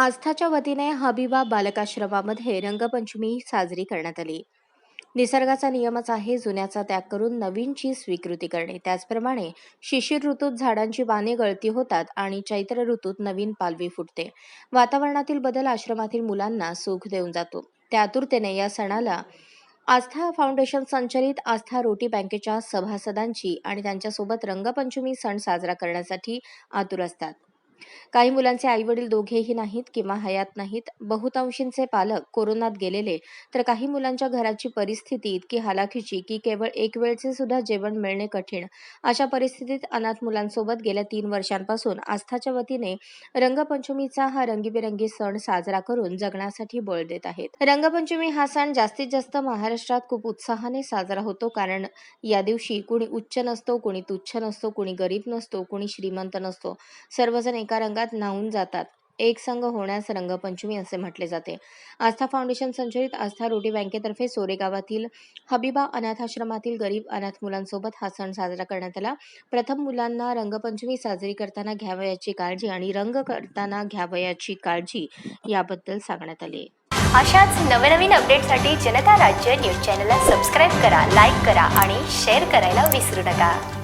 आस्थाच्या वतीने हबीबा बालकाश्रमामध्ये रंगपंचमी साजरी करण्यात आली. निसर्गाचा नियमच आहे जुन्याचा त्याग करून नवीनची स्वीकृती करणे. त्याचप्रमाणे शिशिर ऋतूत झाडांची पाने गळती होतात आणि चैत्र ऋतूत नवीन पालवी फुटते. वातावरणातील बदल आश्रमातील मुलांना सुख देऊन जातो. त्या आतुरतेने या सणाला आस्था फाउंडेशन संचलित आस्था रोटी बँकेच्या सभासदांची आणि त्यांच्यासोबत रंगपंचमी सण साजरा करण्यासाठी आतुर असतात. काही मुलांचे आई वडील दोघेही नाहीत किंवा हयात नाहीत. बहुतांशींचे पालक कोरोनात गेलेले. तर काही मुलांच्या घराची परिस्थिती इतकी हालाखीची की केवळ एक वेळचे सुद्धा जेवण मिळणे कठीण. अशा परिस्थितीत अनाथ मुलांसोबत गेल्या तीन वर्षांपासून आस्थाच्या वतीने रंगपंचमीचा हा रंगीबेरंगी सण साजरा करून जगण्यासाठी बळ देत आहेत. रंगपंचमी हा सण जास्तीत जास्त महाराष्ट्रात खूप उत्साहाने साजरा होतो कारण या दिवशी कुणी उच्च नसतो कुणी तुच्छ नसतो कुणी गरीब नसतो कुणी श्रीमंत नसतो. सर्वजण एका रंगात न्हावून जातात. एक संघ होण्यास रंगपंचमी असे म्हटले जाते. आस्था फाउंडेशन संचलित आस्था रोटी बँकेतर्फे सोरे गावातील हबीबा अनाथाश्रमातील गरीब अनाथ मुलांसोबत हा सण साजरा करण्यात आला. प्रथम मुलांना रंगपंचमी साजरी करताना घ्यावयाची काळजी आणि रंग करताना घ्यावयाची काळजी याबद्दल सांगण्यात आले. अशाच नवनवीन अपडेटसाठी जनता राज्य न्यूज चॅनलला सबस्क्राईब करा लाईक करा आणि शेअर करायला विसरू नका.